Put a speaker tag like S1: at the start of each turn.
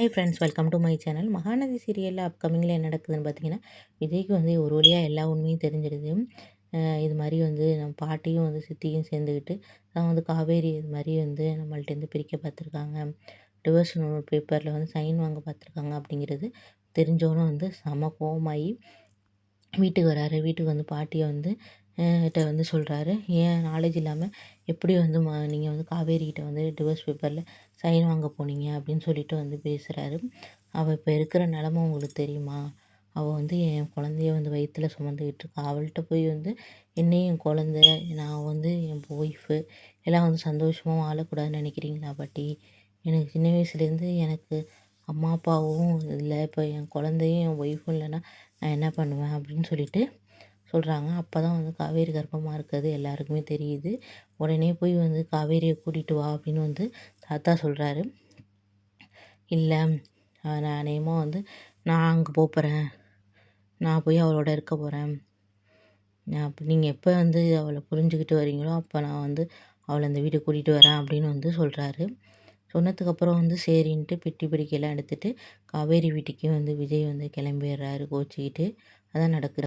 S1: Hi friends welcome to my channel Mahanadi சீரியலில் அப்கமிங்கில் என்ன நடக்குதுன்னு பார்த்தீங்கன்னா விஜய்க்கு வந்து ஒரு வழியாக எல்லா உண்மையும் தெரிஞ்சிடுது இது மாதிரி வந்து நம்ம பாட்டியும் வந்து சித்தியும் சேர்ந்துக்கிட்டு தான் வந்து காவேரி இது மாதிரி வந்து நம்மள்ட்டேருந்து பிரிக்க பார்த்துருக்காங்க. டிவோர்ஸ் பேப்பரில் வந்து சைன் வாங்க பார்த்துருக்காங்க அப்படிங்கிறது தெரிஞ்சவனும் வந்து செம கோவமாகி வீட்டுக்கு வராரு. வீட்டுக்கு வந்து பாட்டியை வந்து கிட்ட வந்து சொல்கிறாரு ஏன் நாலேஜ் இல்லாமல் எப்படி வந்து ம நீங்கள் வந்து காவேரிக்கிட்ட வந்து டிவோர்ஸ் பேப்பரில் சைன் வாங்க போனீங்க அப்படின்னு சொல்லிட்டு வந்து பேசுகிறாரு அவள் இப்போ இருக்கிற நிலம உங்களுக்கு தெரியுமா? அவள் வந்து என் குழந்தைய வந்து வயிற்றில் சுமந்துக்கிட்டு இருக்கா. அவள்கிட்ட போய் வந்து என்னையும் என் குழந்த நான் வந்து என் ஒய்ஃபு எல்லாம் வந்து சந்தோஷமாக வாழக்கூடாதுன்னு நினைக்கிறீங்களா பாட்டி? எனக்கு சின்ன வயசுலேருந்து எனக்கு அம்மா அப்பாவும் இல்லை இப்போ என் குழந்தையும் என் ஒய்ஃபும் இல்லைன்னா நான் என்ன பண்ணுவேன் அப்படின்னு சொல்லிட்டு சொல்கிறாங்க அப்போ தான் வந்து காவேரி கர்ப்பமாக இருக்கிறது எல்லாருக்குமே தெரியுது. உடனே போய் வந்து காவேரியை கூட்டிகிட்டு வா அப்படின்னு வந்து தாத்தா சொல்கிறாரு இல்லை நான் அநேகமாக வந்து நான் அங்கே போகிறேன் நான் போய் அவளோட இருக்க போகிறேன் அப்போ நீங்கள் எப்போ வந்து அவளை புரிஞ்சுக்கிட்டு வரீங்களோ அப்போ நான் வந்து அவளை அந்த வீட்டை கூட்டிகிட்டு வரேன் அப்படின்னு வந்து சொல்கிறாரு சொன்னதுக்கப்புறம் வந்து சரின்ட்டு பெட்டி பிடிக்கலாம் எடுத்துகிட்டு காவேரி வீட்டுக்கே வந்து விஜய் வந்து கிளம்பிடுறாரு கோச்சிக்கிட்டு. அதான் நடக்குது.